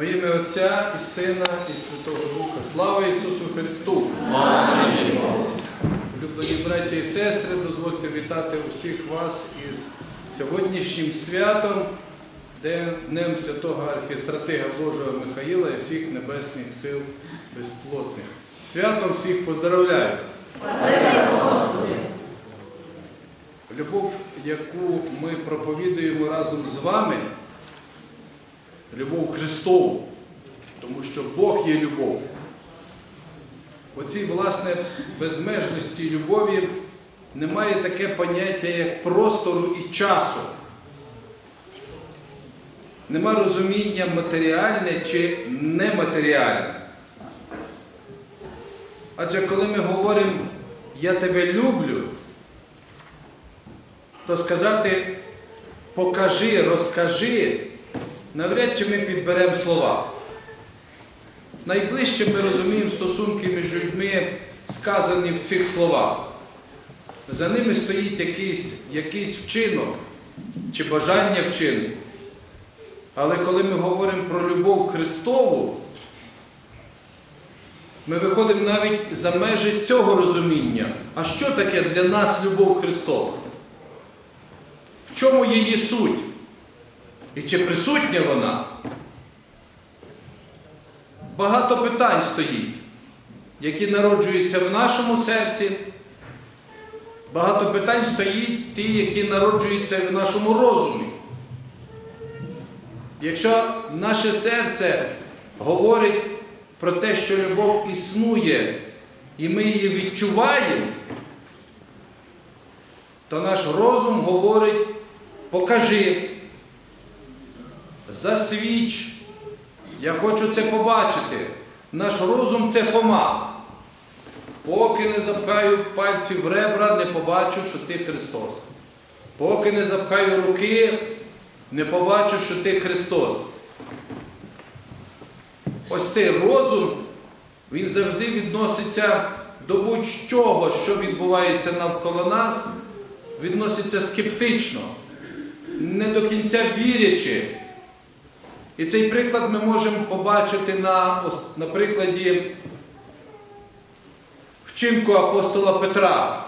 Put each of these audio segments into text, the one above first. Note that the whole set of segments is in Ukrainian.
Во ім'я Отця і Сина, і Святого Духа. Слава Ісусу Христу! Люблені браті і сестри, дозвольте вітати усіх вас із сьогоднішнім святом, Днем Святого Архістратига Божого Михаїла і всіх небесних сил безплотних. Святом всіх поздравляю! Любов, яку ми проповідуємо разом з вами, любов Христову, тому що Бог є любов. Оцій, власне, безмежності любові немає таке поняття, як простору і часу. Нема розуміння матеріальне чи нематеріальне. Адже коли ми говоримо Я тебе люблю, то сказати покажи, розкажи, навряд чи ми підберемо слова. Найближче ми розуміємо стосунки між людьми, сказані в цих словах. За ними стоїть якийсь, якийсь вчинок чи бажання вчинку. Але коли ми говоримо про любов Христову, ми виходимо навіть за межі цього розуміння. А що таке для нас любов Христова? В чому її суть? І чи присутня вона? Багато питань стоїть, які народжуються в нашому серці. Багато питань стоїть ті, які народжуються в нашому розумі. Якщо наше серце говорить про те, що любов існує, і ми її відчуваємо, то наш розум говорить, покажи, засвіч. Я хочу це побачити. Наш розум це Фома. Поки не запхаю пальці в ребра, не побачу, що ти Христос. Поки не запхаю руки, не побачу, що ти Христос. Ось цей розум, він завжди відноситься до будь-чого, що відбувається навколо нас, відноситься скептично, не до кінця вірячи. І цей приклад ми можемо побачити на, на прикладі вчинку апостола Петра.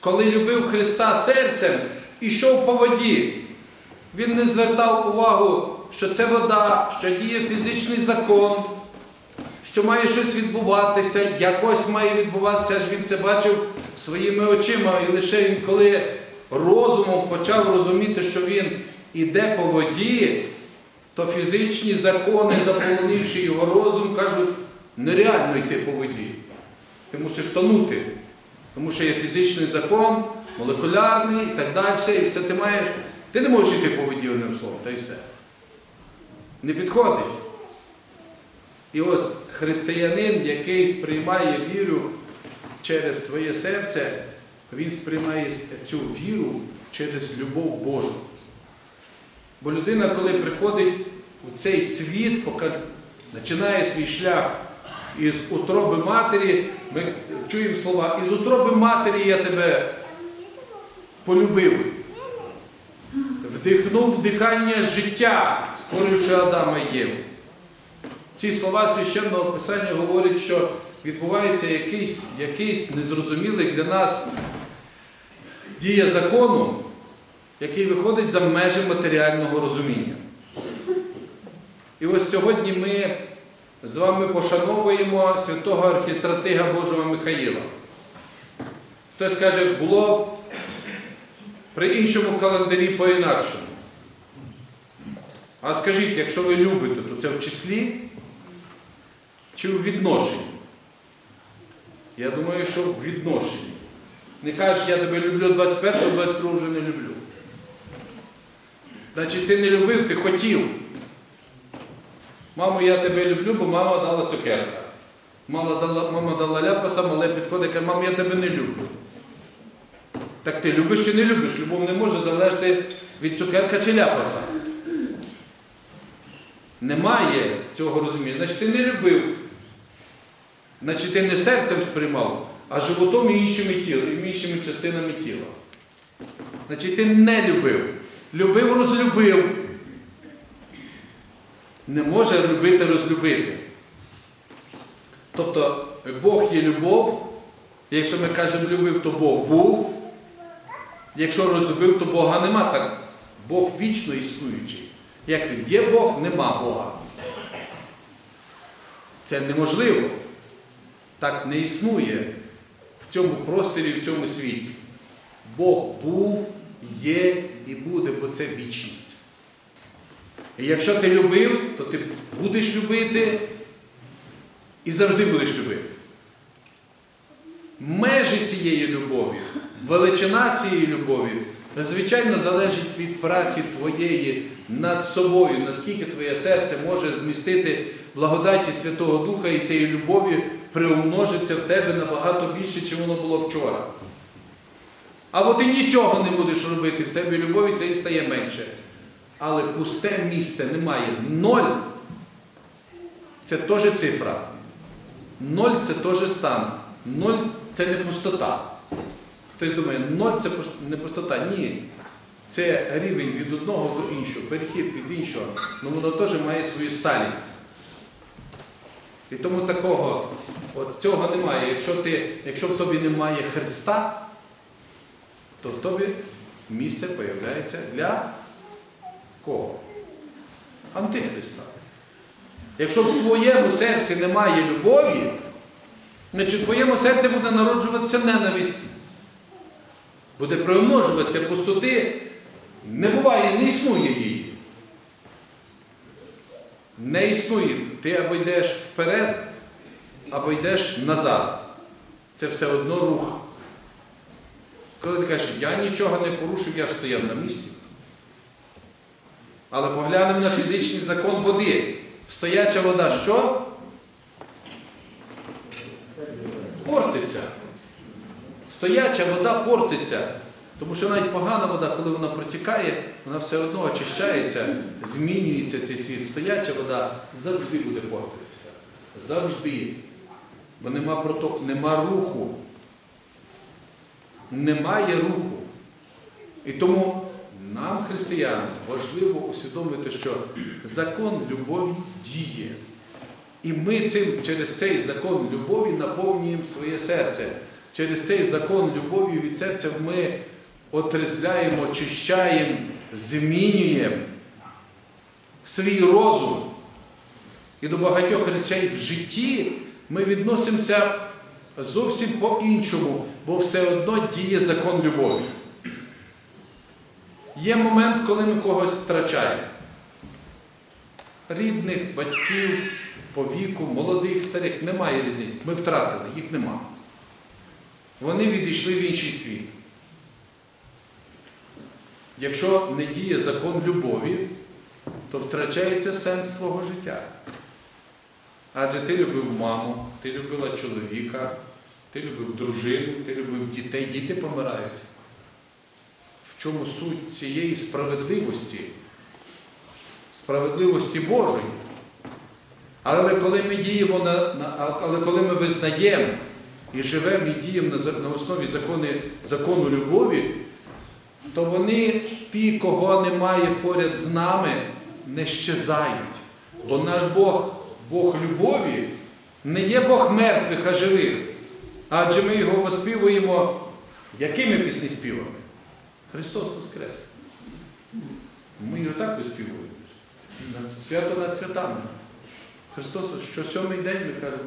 Коли любив Христа серцем, ішов по воді. Він не звертав увагу, що це вода, що діє фізичний закон, що має щось відбуватися, якось має відбуватися, аж він це бачив своїми очима. І лише він, коли розумом почав розуміти, що він іде по воді, то фізичні закони, заполонивши його розум, кажуть, нереально йти по воді. Ти мусиш тонути. Тому що є фізичний закон, молекулярний і так далі, і все ти маєш. Ти не можеш йти по воді одним словом, та й все. Не підходить. І ось християнин, який сприймає віру через своє серце, він сприймає цю віру через любов Божу. Бо людина, коли приходить у цей світ, поки починає свій шлях із утроби матері, ми чуємо слова, із утроби матері я тебе полюбив. Вдихнув дихання життя, створивши Адама і Єву. Ці слова священного Писання говорять, що відбувається якийсь, якийсь незрозумілий для нас дія закону, який виходить за межі матеріального розуміння. І ось сьогодні ми з вами пошановуємо святого архістратига Божого Михаїла. Хтось каже, було при іншому календарі по-інакшому. А скажіть, якщо ви любите, то це в числі чи в відношенні? Я думаю, що в відношенні. Не кажеш, я тебе люблю 21-го, 22 го вже не люблю. Значить, ти не любив, ти хотів. Мамо, я тебе люблю, бо мама дала цукерка. Мама дала, мама дала ляпаса, мале підходить, каже, мам, я тебе не люблю. Так ти любиш чи не любиш? Любов не може залежати від цукерка чи ляпаса. Немає цього розуміння. Значить, ти не любив. Значить, ти не серцем сприймав, а животом і іншими тілами, і іншими частинами тіла. Значить, ти не любив. Любив, розлюбив. не може любити розлюбити. Тобто Бог є любов. Якщо ми кажемо любив, то Бог був. Якщо розлюбив, то Бога нема. Так Бог вічно існуючий. Як він? Є Бог, нема Бога. Це неможливо. Так не існує в цьому просторі, в цьому світі. Бог був, є і буде, бо це вічність. І якщо ти любив, то ти будеш любити і завжди будеш любити. Межі цієї любові, величина цієї любові, звичайно, залежить від праці твоєї над собою, наскільки твоє серце може вмістити благодаті Святого Духа і цієї любові приумножиться в тебе набагато більше, чим воно було вчора. Або ти нічого не будеш робити, в тебе любові це і стає менше. Але пусте місце немає. Ноль це теж цифра. Ноль це теж стан. Ноль це не пустота. Хтось думає, ноль це не пустота. Ні. Це рівень від одного до іншого, перехід від іншого. Ну воно теж має свою сталість. І тому такого, от цього немає. Якщо, ти, якщо в тобі немає Христа, то в тобі місце появляється для кого? Антихриста. Якщо в твоєму серці немає любові, значить в твоєму серці буде народжуватися ненависть. Буде примножуватися пустоти. Не буває, не існує її. Не існує. Ти або йдеш вперед, або йдеш назад. Це все одно рух. Коли ти кажеш, я нічого не порушив, я стояв на місці. Але поглянемо на фізичний закон води. Стояча вода що? Портиться. Стояча вода портиться. Тому що навіть погана вода, коли вона протікає, вона все одно очищається, змінюється цей світ. Стояча вода завжди буде портитися. Завжди. Бо нема, проток, нема руху. Немає руху. І тому нам, християнам, важливо усвідомити, що закон любові діє. І ми цим, через цей закон любові наповнюємо своє серце. Через цей закон любові від серця ми отрезвляємо, очищаємо, змінюємо свій розум. І до багатьох речей в житті ми відносимося зовсім по-іншому, бо все одно діє закон любові. Є момент, коли ми когось втрачаємо. Рідних, батьків, по віку, молодих, старих, немає різниці. Ми втратили, їх нема. Вони відійшли в інший світ. Якщо не діє закон любові, то втрачається сенс твого життя. Адже ти любив маму, ти любила чоловіка, ти любив дружину, ти любив дітей, діти помирають. В чому суть цієї справедливості? Справедливості Божої. Але коли ми діємо на, на але коли ми визнаємо і живемо і діємо на, на основі закони, закону любові, то вони, ті, кого немає поряд з нами, не щезають. Бо наш Бог, Бог любові, не є Бог мертвих, а живих. Адже ми його воспівуємо, якими пісні співами? Христос Воскрес. Ми його так виспівуємо. Свято над святами. Христос, що сьомий день, ми кажемо,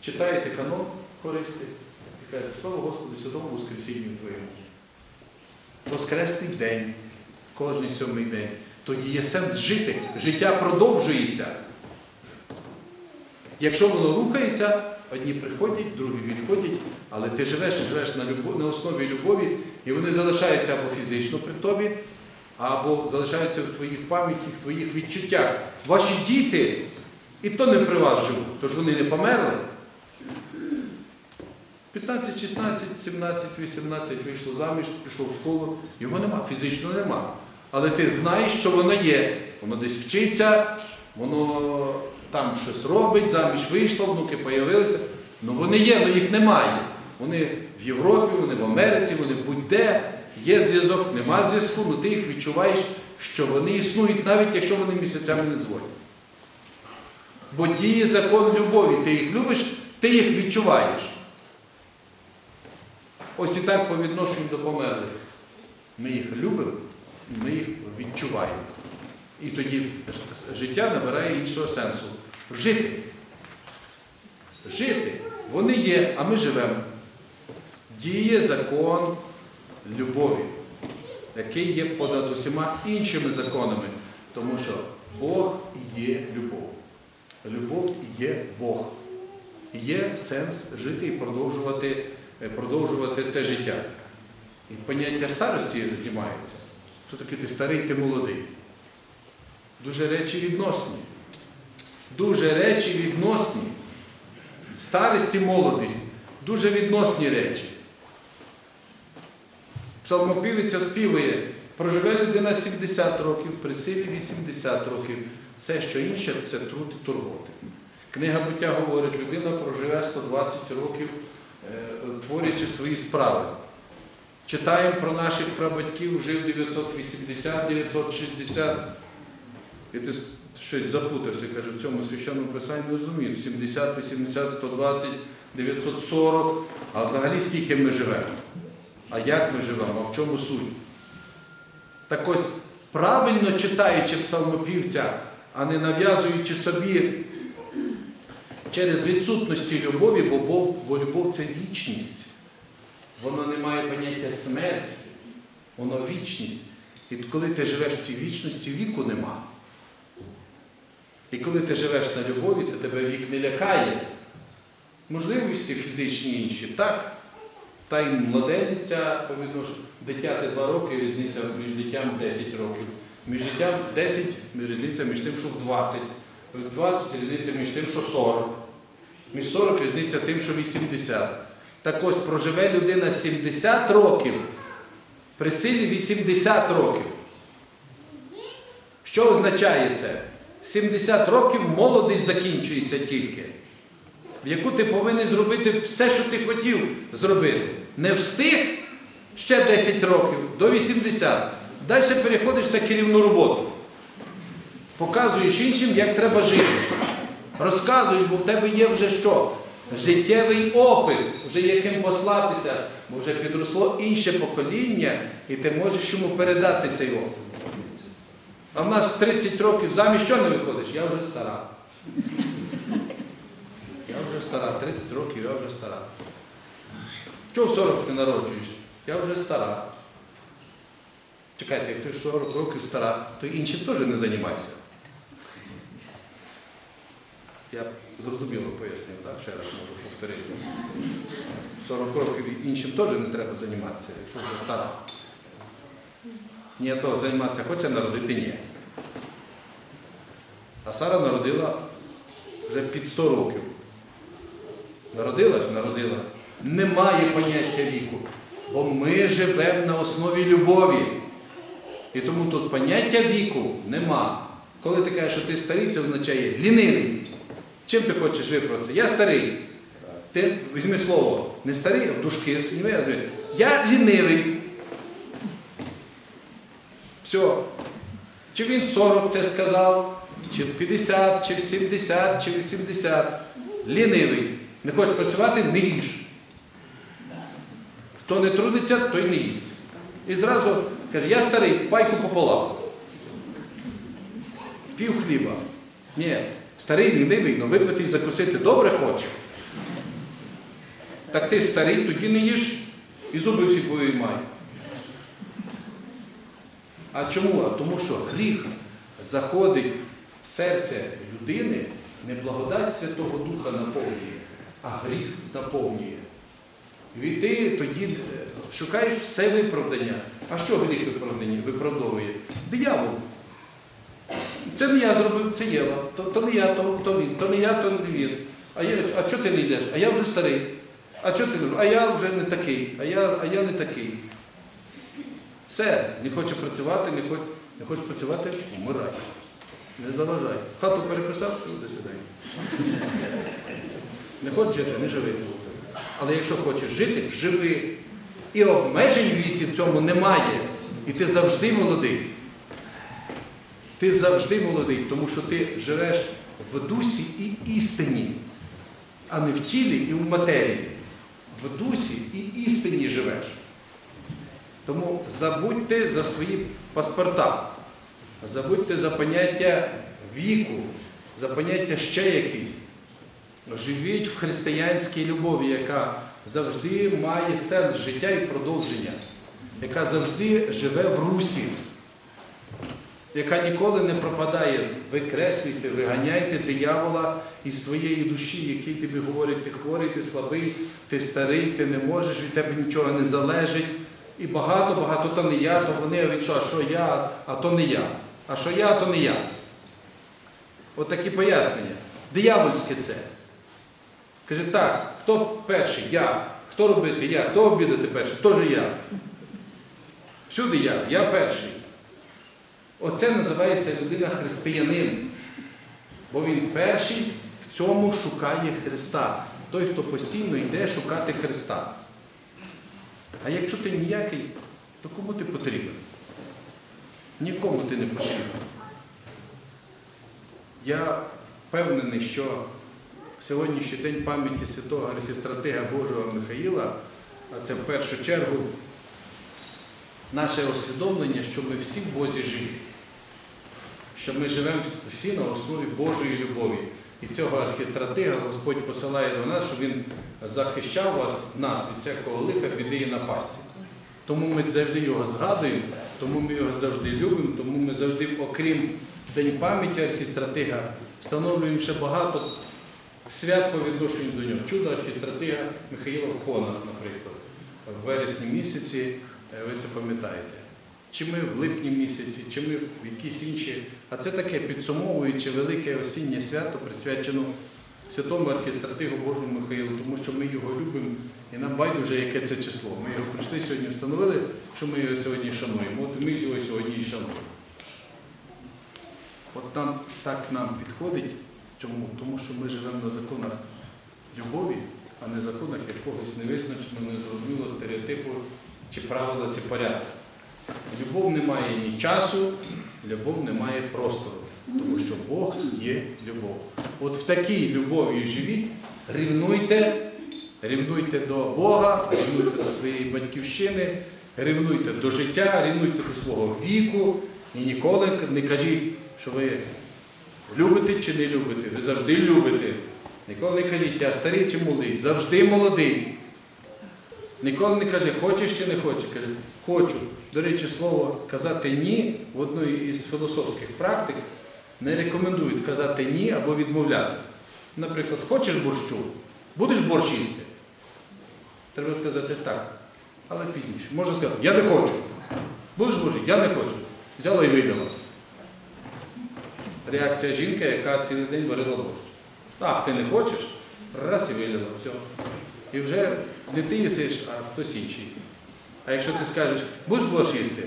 читаєте канон хористи і кажете, слава Господу, святому Воскресінню Твоєму. Воскресний день, кожний сьомий день. Тоді є сенс жити. Життя продовжується. Якщо воно рухається, одні приходять, другі відходять, але ти живеш, живеш на, любов, на основі любові, і вони залишаються або фізично при тобі, або залишаються в твоїх пам'яті, в твоїх відчуттях. Ваші діти, і то не при вас живуть, тож вони не померли. 15, 16, 17, 18 вийшло заміж, пішов в школу, його нема, фізично нема. Але ти знаєш, що воно є. Воно десь вчиться, воно там щось робить, заміж вийшло, внуки появилися. Ну вони є, але їх немає. Вони в Європі, вони в Америці, вони будь-де, є зв'язок, нема зв'язку, але ти їх відчуваєш, що вони існують, навіть якщо вони місяцями не дзвонять. Бо діє закон любові. Ти їх любиш, ти їх відчуваєш. Ось і так по відношенню до померлих. Ми їх любимо, і ми їх відчуваємо. І тоді життя набирає іншого сенсу. Жити. Жити. Вони є, а ми живемо. Діє закон любові, який є понад усіма іншими законами. Тому що Бог є любов. Любов є Бог. Є сенс жити і продовжувати, е, продовжувати це життя. І поняття старості знімається. Що таке ти старий, ти молодий? Дуже речі відносні. Дуже речі відносні. Старість і молодість дуже відносні речі. Псалмопівиця співає, проживе людина 70 років, при силі 80 років. Все, що інше, це труд і турботи. Книга буття говорить, людина проживе 120 років, е, творячи свої справи. Читаємо про наших прабатьків, жив 980-960. Щось запутався, каже, в цьому священному писанні не розумію. 70, 80, 120, 940. А взагалі скільки ми живемо? А як ми живемо? А в чому суть? Так ось, правильно читаючи псалмопівця, а не нав'язуючи собі через відсутності любові, бо, Бог, бо любов це вічність. Воно не має поняття смерті, воно вічність. І коли ти живеш в цій вічності, віку нема. І коли ти живеш на любові, то тебе вік не лякає. Можливості фізичні інші, так. Та й младенця по відношенню дитяти 2 роки, різниця між дитям 10 років. Між дитям 10 різниця між тим, що в 20. В 20 різниця між тим, що 40. Між 40 різниця тим, що 80. Так ось проживе людина 70 років, при силі 80 років. Що означає це? 70 років молодість закінчується тільки, в яку ти повинен зробити все, що ти хотів зробити. Не встиг ще 10 років до 80. Далі переходиш на керівну роботу. Показуєш іншим, як треба жити. Розказуєш, бо в тебе є вже що? Життєвий опит, вже яким послатися, бо вже підросло інше покоління, і ти можеш йому передати цей опит. А в нас 30 років заміж що не виходиш? Я вже стара. Я вже стара, 30 років, я вже стара. Чого в 40 не народжуєш? Я вже стара. Чекайте, як ти 40 років стара, то іншим теж не займайся. Я зрозуміло пояснив, так? ще раз можу повторити. 40 років іншим теж не треба займатися, якщо вже стара. Ні, то займатися хоче народити, ні. А Сара народила вже під 100 років. Народила ж, народила. Немає поняття віку. Бо ми живемо на основі любові. І тому тут поняття віку нема. Коли ти кажеш, що ти старий, це означає лінивий. Чим ти хочеш виправити? Я старий. Ти візьми слово, не старий, а в зніми. Я лінивий. Все. Чи він 40 це сказав, чи 50, чи 70, чи 80. Лінивий. Не хочеш працювати, не їж. Хто не трудиться, той не їсть. І зразу каже, я старий, пайку пополам. Пів хліба. Ні, старий лінивий, але випити і закусити добре хоче. Так ти старий, тоді не їж і зуби всі повиймай. А чому? Тому що гріх заходить в серце людини, не благодать Святого Духа наповнює, а гріх наповнює. І ти тоді е, шукаєш все виправдання. А що гріх виправдання виправдовує? Диявол. Це не я зробив, це Єва. То, то не я, то, то він, то не я, то не він. А я, а чого ти не йдеш? А я вже старий. А чого ти А я вже не такий, а я, а я не такий. Все, не хоче працювати, не хоче, не хоче працювати, вмирай. Не заважай. Хату переписав, до свидання. Не хочеш жити, не живи. Але якщо хочеш жити, живи. І обмежень в віці в цьому немає. І ти завжди молодий. Ти завжди молодий, тому що ти живеш в дусі і істині, а не в тілі і в матерії. В дусі і істині живеш. Тому забудьте за свої паспорта, забудьте за поняття віку, за поняття ще якісь. Живіть в християнській любові, яка завжди має сенс життя і продовження, яка завжди живе в русі, яка ніколи не пропадає. Викреслюйте, виганяйте диявола із своєї душі, який тобі говорить, ти хворий, ти слабий, ти старий, ти не можеш, від тебе нічого не залежить. І багато, багато то не я, то вони, а що, я, а то не я. А що я, то не я. От такі пояснення. Диявольське це. Каже, так, хто перший? Я. Хто робити? Я. Хто обідати перший? Теж я. Всюди я, я перший. Оце називається людина християнин. Бо він перший в цьому шукає Христа. Той, хто постійно йде шукати Христа. А якщо ти ніякий, то кому ти потрібен? Нікому ти не потрібен. Я впевнений, що сьогоднішній день пам'яті святого архістратига Божого Михаїла, а це в першу чергу наше усвідомлення, що ми всі в Бозі живі, що ми живемо всі на основі Божої любові. І цього архістратига Господь посилає до нас, щоб він захищав вас, нас від всякого лиха, біди і напасті. Тому ми завжди його згадуємо, тому ми його завжди любимо, тому ми завжди, окрім День пам'яті архістратига, встановлюємо ще багато свят по відношенню до нього. Чудо архістратига Михаїла Хона, наприклад, в вересні місяці, е, ви це пам'ятаєте. Чи ми в липні місяці, чи ми в якісь інші. А це таке підсумовуючи велике осіннє свято, присвячено святому архістратигу Божому Михаїлу, тому що ми його любимо і нам байдуже, яке це число. Ми його прийшли сьогодні, встановили, що ми його сьогодні шануємо. От ми його сьогодні і шануємо. От нам так нам підходить. Чому? Тому що ми живемо на законах любові, а не законах якогось невизначеного, незрозумілого стереотипу чи правила, чи порядку. Любов не має ні часу, любов не має простору, тому що Бог є любов. От в такій любові живіть, рівнуйте, рівнуйте до Бога, рівнуйте до своєї батьківщини, рівнуйте до життя, рівнуйте до свого віку і ніколи не кажіть, що ви любите чи не любите. Ви завжди любите. Ніколи не кажіть, я старий чи молодий, завжди молодий. Ніколи не каже, хочеш чи не хочеш. Каже, хочу. До речі, слово казати ні в одній із філософських практик не рекомендують казати ні або відмовляти. Наприклад, хочеш борщу, будеш борщ їсти. Треба сказати так, але пізніше. Можна сказати, я не хочу. Будеш борщ? Я не хочу. Взяла і видала. Реакція жінки, яка цілий день варила борщ. Ах, ти не хочеш? Раз і вилила, все. І вже не ти їсиш, а хтось інший. А якщо ти скажеш, будеш борщ їсти,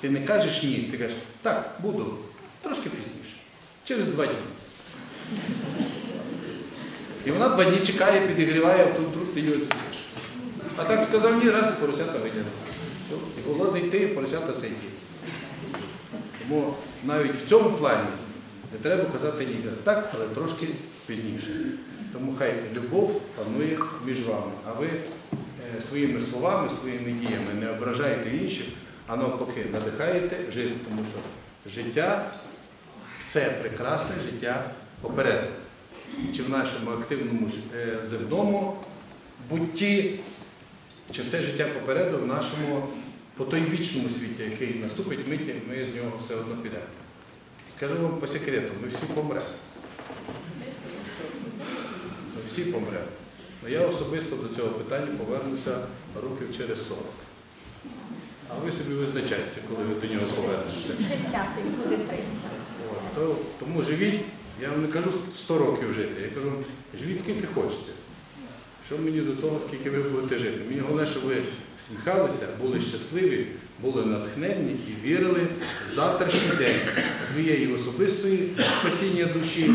ти не кажеш ні, ти кажеш, так, буду, трошки пізніше, через два дні. І вона два дні чекає, підігріває, а тут вдруг ти її з'їсиш. А так сказав ні, раз і поросята виділи. І голодний ти, поросята ситі. Тому навіть в цьому плані не треба казати ні. Так, але трошки пізніше. Тому хай любов панує між вами, а ви е, своїми словами, своїми діями не ображаєте інших, а навпаки надихаєте жити, тому що життя все прекрасне життя попереду. Чи в нашому активному е, земному бутті, чи все життя попереду в нашому потойбічному світі, який наступить миті, ми з нього все одно підемо. Скажу вам по секрету, ми всі помремо. Всі помремо. Але я особисто до цього питання повернуся років через 40. А ви собі визначаєте, коли ви до нього повернетеся. 60 буде 300. То, тому живіть, я вам не кажу 100 років жити, я кажу, живіть скільки хочете. Що мені до того, скільки ви будете жити? Мені головне, щоб ви всміхалися, були щасливі, були натхненні і вірили в завтрашній день своєї особистої спасіння душі,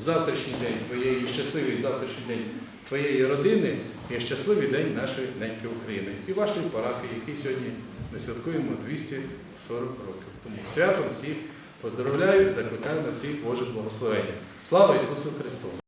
в завтрашній день твоєї щасливий завтрашній день твоєї родини і щасливий день нашої неньки України і вашої парафії, який сьогодні ми святкуємо 240 років. Тому святом всіх Поздравляю закликаю на всіх Боже благословення. Слава Ісусу Христу!